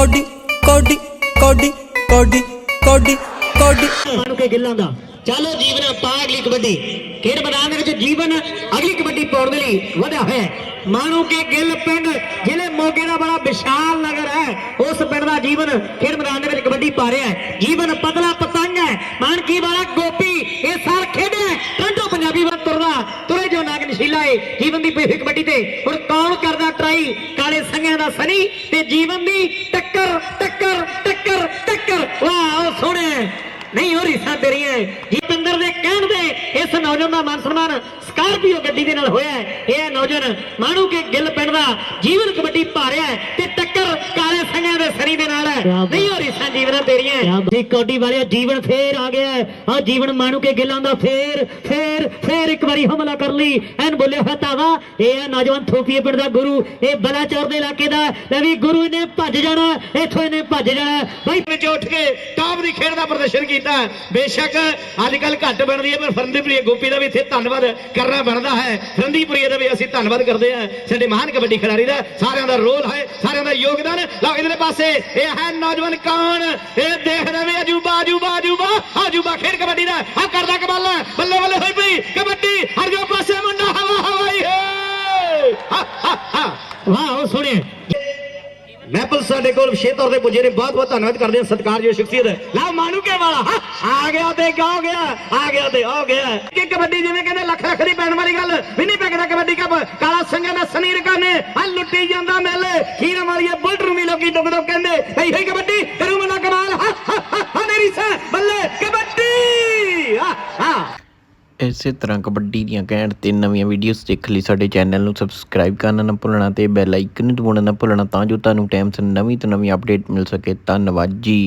Cody ਕੋਡੀ ਕੋਡੀ ਕੋਡੀ ਕੋਡੀ ਕੋਡੀ। ਮਾਨੂੰ ਕੇ ਗਿੱਲਾਂ ਦਾ। ਚਲੋ ਜੀਵਨ ਪਾ ਅਗਲੀ ਕਬੱਡੀ। ਖੇਡ ਮੈਦਾਨ ਦੇ ਵਿੱਚ ਜੀਵਨ ਅਗਲੀ ਕਬੱਡੀ ਪਾਉਣ ਦੇ ਲਈ ਵਧਿਆ ਹੋਇਆ ਹੈ। ਕੇ ਗਿੱਲ ਪਿੰਡ, ਜ਼ਿਲ੍ਹੇ ਮੋਗੇ ਦਾ ਬੜਾ ਵਿਸ਼ਾਲ ਨਗਰ ਹੈ। ਉਸ ਪਿੰਡ ਦਾ ਜੀਵਨ ਖੇਡ ਮੈਦਾਨ ਦੇ ਵਿੱਚ ਕਬੱਡੀ ਪਾ ਰਿਹਾ ਹੈ। ਜੀਵਨ ਪਤਲਾ ਪਤੰਗ ਹੈ। ਮਾਨਕੀ ਵਾਲਾ ਗੋਪੀ ਇਹ ਸਾਰ ਖੇਡਿਆ ਹੈ। ਟਾਂਡੋ ਪੰਜਾਬੀ ਵੱਲ ਤੁਰਦਾ, ਤੁਰੇ ਜੋ ਨਾਗ ਨਸ਼ੀਲਾ ਏ ਜੀਵਨ ਦੀ ਪੇਸ਼ੀ ਕਬੱਡੀ ਤੇ। ਹੁਣ ਕੌਣ ਕਰਦਾ ਟਰਾਈ ਕਾਲੇ ਸੰਗਿਆਂ ਦਾ ਸਨੀ ਤੇ ਜੀਵਨ ਦੀ ਟੱਕਰ ਟੱਕਰ ਟੱਕਰ ਟੱਕਰ। ਵਾਹ, ਉਹ ਸੋਹਣੇ ਨਹੀਂ ਹੋ ਰੀਸਾਂ ਤੇਰੀਆਂ ਜੀਤਿੰਦਰ ਦੇ ਕਹਿਣ ਦੇ ਇਸ ਨੌਜਵਾਨ ਦਾ ਮਾਨ ਸਨਮਾਨ ਸਕਾਰਪੀਓ ਗੱਡੀ ਦੇ ਨਾਲ ਹੋਇਆ ਹੈ। ਇਹ ਨੌਜਵਾਨ ਮਾਣੂ ਕੇ ਗਿੱਲ ਪਿੰਡ ਦਾ ਜੀਵਨ ਕਬੱਡੀ ਭਾਰਿਆ ਤੇ ਟੱਕਰ ਕਾਲੇ ਸੰਗਿਆਂ ਦੇ ਸਰੀ ਦੇ ਨਾਲ ਨਹੀਂ ਹੋ ਤੇਰੀਆਂ। ਜੀ ਕੋਡੀ ਵਾਲਿਓ ਜੀਵਨ ਫੇਰ ਆ ਗਿਆ। ਆ ਜੀਵਨ ਮਾਣੂ ਕੇ ਗਿੱਲਾਂ ਦਾ ਫੇਰ ਫੇਰ ਫੇਰ ਇੱਕ ਵਾਰੀ ਹਮਲਾ ਕਰ ਲਈ। ਐਨ ਬੋਲਿਆ ਹੋਇਆ ਤਾਵਾ ਇਹ ਹੈ ਨੌਜਵਾਨ ਥੋਪੀਏ ਪਿੰਡ ਦਾ ਗੁਰੂ। ਇਹ ਬਲਾਚੌਰ ਦੇ ਇਲਾਕੇ ਦਾ। ਲੈ ਵੀ ਗੁਰੂ ਨੇ ਭੱਜ ਜਾਣਾ ਇੱਥੋਂ ਇਹਨੇ ਭੱਜ ਜਾਣਾ। ਬਾਈ ਵਿੱਚ ਉੱਠ ਕੇ ਟਾਪ ਦੀ ਖੇਡ ਦਾ ਪ੍ਰਦਰਸ਼ਨ ਕੀਤਾ। ਬੇਸ਼ੱਕ ਅੱਜ ਕੱਲ ਘੱਟ ਬਣਦੀ ਹੈ ਪਰ ਫਰੰਦੀਪੁਰੀ ਗੋਪੀ ਦਾ ਵੀ ਇੱਥੇ ਧੰਨਵਾਦ ਕਰਨਾ ਬਣਦਾ ਹੈ। ਫਰੰਦੀਪੁਰੀ ਦਾ ਵੀ ਅਸੀਂ ਧੰਨਵਾਦ ਕਰਦੇ ਹਾਂ। ਸਾਡੇ ਮਹਾਨ ਕਬੱਡੀ ਖਿਡਾਰੀ ਦਾ ਸਾਰਿਆਂ ਦਾ ਰੋਲ ਹੈ ਸਾਰਿਆਂ ਦਾ ਯੋਗਦਾਨ। ਲਓ ਇਧਰਲੇ ਪਾਸੇ ਇਹ ਹੈ ਨੌਜਵਾਨ ਕੌਣ? ਇਹ ਦੇਖ ਰਵੇ ਅਜੂਬਾ ਅਜੂਬਾ ਅਜੂਬਾ। ਅਜੂਬਾ ਖੇਡ ਕਬੱਡੀ ਦਾ। ਆ ਕਰਦਾ ਕਮਾਲ ਬੱਲੇ ਬੱਲੇ ਹੋਈ ਪਈ। ਕਬੱਡੀ। ਹਰ ਜੋ ਪਾਸੇ ਮੁੰਡਾ ਹਵਾ, ਹਵਾਈ ਹੈ। ਵਾਹ, ਉਹ ਸੁਣੇ ਮੈਪਲ ਸਾਡੇ ਕੋਲ ਵਿਸ਼ੇਸ਼ ਤੌਰ ਤੇ ਪੁੱਜੇ ਨੇ। ਬਹੁਤ ਬਹੁਤ ਧੰਨਵਾਦ ਕਰਦੇ ਹਾਂ। ਸਤਿਕਾਰਯੋਗ ਸ਼ਖਸੀਅਤ। ਲਾ ਮਾਨੂਕੇ ਵਾਲਾ। ਆ ਗਿਆ ਤੇ ਕਾ ਗਿਆ। ਆ ਗਿਆ ਤੇ ਹੋ ਗਿਆ। ਕਿ ਕਬੱਡੀ ਜਿਵੇਂ ਕਹਿੰਦੇ, ਲੱਖ ਲੱਖ ਦੀ ਪੈਣ ਵਾਲੀ ਗੱਲ। ਵੀ ਨਹੀਂ ਪੈਕਦਾ ਕਬੱਡੀ ਕੱਪ। ਕਾਲਾ ਸੰਘਿਆ ਦਾ ਸਨੀਰ ਕਾਨੇ ਆ ਲੁੱਟੀ ਜਾਂਦਾ ਮੇਲੇ। ਖੀਰਾਂ ਵਾਲੀ ਬੁਲਟ ਨੂੰ ਵੀ ਲੋਕੀ ਦੁੱਗ ਦੁੱਗ ਕਹਿੰਦੇ ਹਈ ਹਈ ਕਬੱਡੀ ਕਰੂ ਮਨਾ ਕਮਾਲ ਹਾਂ ਹਾਂ, ਹਾਂ, ਹਾਂ ਮੇਰੀ ਸਾ ਬੱਲੇ ਕਬੱਡੀ ਹਾਂ ਹਾਂ ਇਸੇ ਤਰ੍ਹਾਂ ਕਬੱਡੀ ਦੀਆਂ ਕਹਿਣ ਤੇ ਨਵੀਆਂ ਵੀਡੀਓਜ਼ ਦੇਖਣ ਲਈ ਸਾਡੇ ਚੈਨਲ ਨੂੰ ਸਬਸਕ੍ਰਾਈਬ ਕਰਨਾ ਨਾ ਭੁੱਲਣਾ ਤੇ ਬੈਲ ਆਈਕਨ ਨੂੰ ਦਬਾਉਣਾ ਨਾ ਭੁੱਲਣਾ ਤਾਂ ਜੋ ਤੁਹਾਨੂੰ ਟਾਈਮ ਸਿਰ ਨਵੀਂ ਤੋਂ ਨਵੀਂ ਅਪਡੇਟ ਮਿਲ ਸਕੇ। ਧੰਨਵਾਦ ਜੀ।